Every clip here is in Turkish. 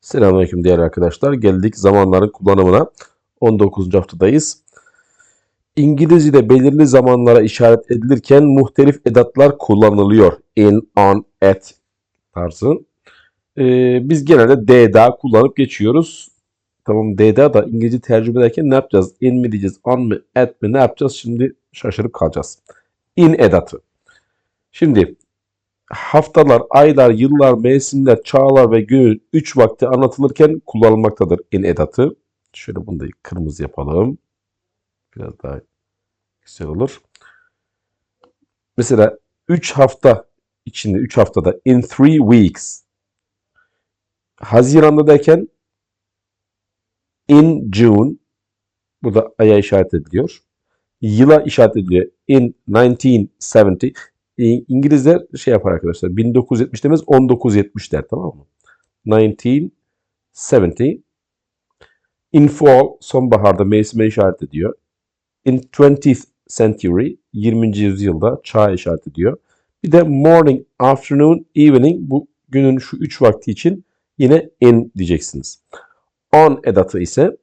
Selamünaleyküm değerli arkadaşlar. Geldik zamanların kullanımına. 19. haftadayız. İngilizce'de belirli zamanlara işaret edilirken muhtelif edatlar kullanılıyor. In, on, at tarzı. Ee, biz genelde DDA kullanıp geçiyoruz. Tamam DDA da İngilizce tercüme ederken ne yapacağız? In mi diyeceğiz? On mu? At mi? Ne yapacağız? Şimdi şaşırıp kalacağız. In edatı. Şimdi haftalar, aylar, yıllar, mevsimler, çağlar ve günün 3 vakti anlatılırken kullanılmaktadır in edatı. Şöyle bunu da kırmızı yapalım. Biraz daha güzel olur. Mesela 3 hafta içinde 3 haftada in 3 weeks. Haziranda derken in June burada aya işaret ediliyor. Yıla işaret ediliyor. In 1970 İ- İngilizler şey yapar arkadaşlar. 1970 demez 1970 der tamam mı? 1970 In fall sonbaharda mevsime işaret ediyor. In 20th century 20. yüzyılda çağa işaret ediyor. Bir de morning, afternoon, evening bu günün şu üç vakti için yine in diyeceksiniz. On edatı ise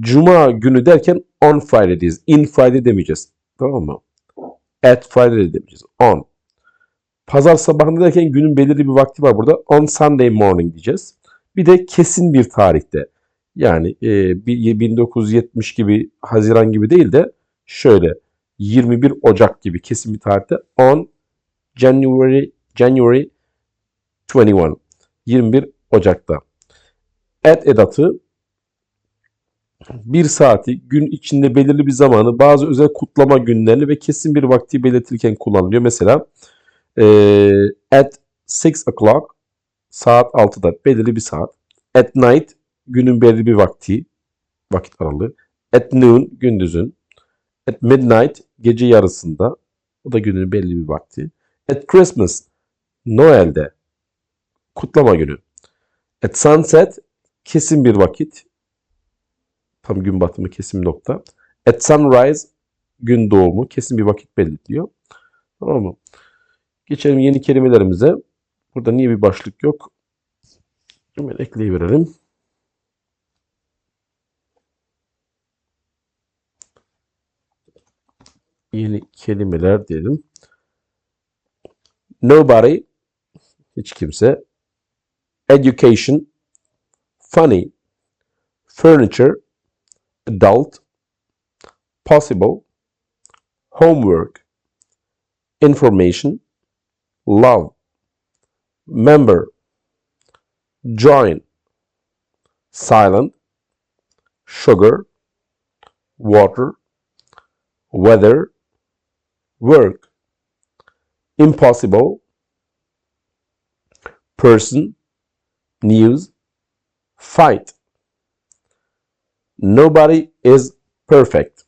cuma günü derken on Friday diyeceğiz. In Friday demeyeceğiz. Tamam mı? At Friday de demeyeceğiz. On. Pazar sabahında derken günün belirli bir vakti var burada. On Sunday morning diyeceğiz. Bir de kesin bir tarihte. Yani e, bir- 1970 gibi Haziran gibi değil de şöyle 21 Ocak gibi kesin bir tarihte on January January 21 21 Ocak'ta. At edatı bir saati gün içinde belirli bir zamanı bazı özel kutlama günlerini ve kesin bir vakti belirtirken kullanılıyor. Mesela at 6 o'clock saat 6'da belirli bir saat. At night günün belirli bir vakti vakit aralığı. At noon gündüzün. At midnight gece yarısında o da günün belli bir vakti. At Christmas Noel'de kutlama günü. At sunset kesin bir vakit. Tam gün batımı kesin bir nokta. At sunrise gün doğumu kesin bir vakit belirtiyor. Tamam mı? Geçelim yeni kelimelerimize. Burada niye bir başlık yok? Hemen ekleyiverelim. Yeni kelimeler diyelim. Nobody, hiç kimse. Education, funny, furniture, adult, possible, homework, information, love, member, join, silent, sugar, water, weather, work, impossible, person, news, fight. Nobody is perfect.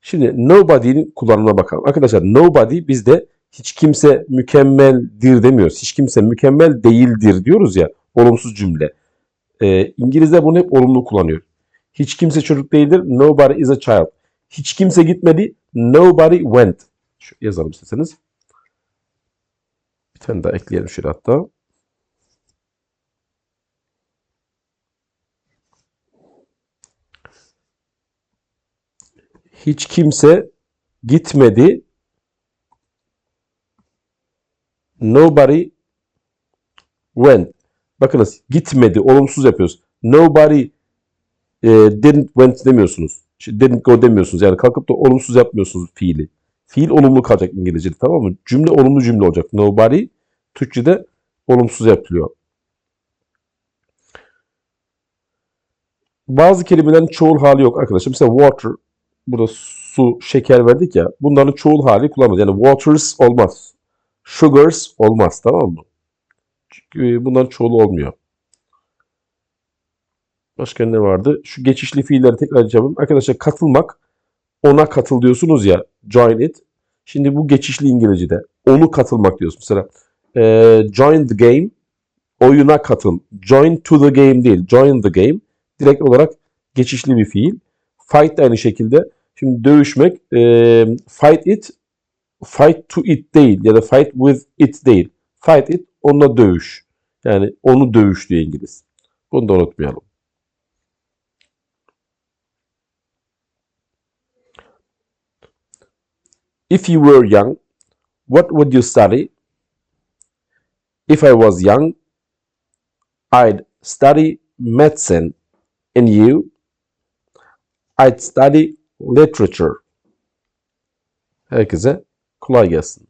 Şimdi nobody'nin kullanımına bakalım. Arkadaşlar nobody bizde hiç kimse mükemmeldir demiyoruz. Hiç kimse mükemmel değildir diyoruz ya. Olumsuz cümle. Ee, İngilizler bunu hep olumlu kullanıyor. Hiç kimse çocuk değildir. Nobody is a child. Hiç kimse gitmedi. Nobody went. Şu yazalım isterseniz. Bir tane daha ekleyelim şöyle hatta. Hiç kimse gitmedi. Nobody went. Bakınız gitmedi. Olumsuz yapıyoruz. Nobody e, didn't went demiyorsunuz. Şey, Didn't go demiyorsunuz. Yani kalkıp da olumsuz yapmıyorsunuz fiili. Fiil olumlu kalacak İngilizce'de tamam mı? Cümle olumlu cümle olacak. Nobody Türkçe'de olumsuz yapılıyor. Bazı kelimelerin çoğul hali yok arkadaşlar. Mesela water, burada su, şeker verdik ya. Bunların çoğul hali kullanmaz. Yani waters olmaz. Sugars olmaz tamam mı? Çünkü bunların çoğulu olmuyor. Başka ne vardı? Şu geçişli fiilleri tekrar yapalım. Arkadaşlar katılmak, ona katıl diyorsunuz ya, join it. Şimdi bu geçişli İngilizce'de. Onu katılmak diyorsun. Mesela eee, join the game, oyuna katıl. Join to the game değil, join the game. Direkt olarak geçişli bir fiil. Fight da aynı şekilde. Şimdi dövüşmek, eee, fight it, fight to it değil ya da fight with it değil. Fight it, onunla dövüş. Yani onu dövüşlüyor İngiliz. Bunu da unutmayalım. If you were young, what would you study? If I was young, I'd study medicine. And you? I'd study literature. Herkese kolay gelsin.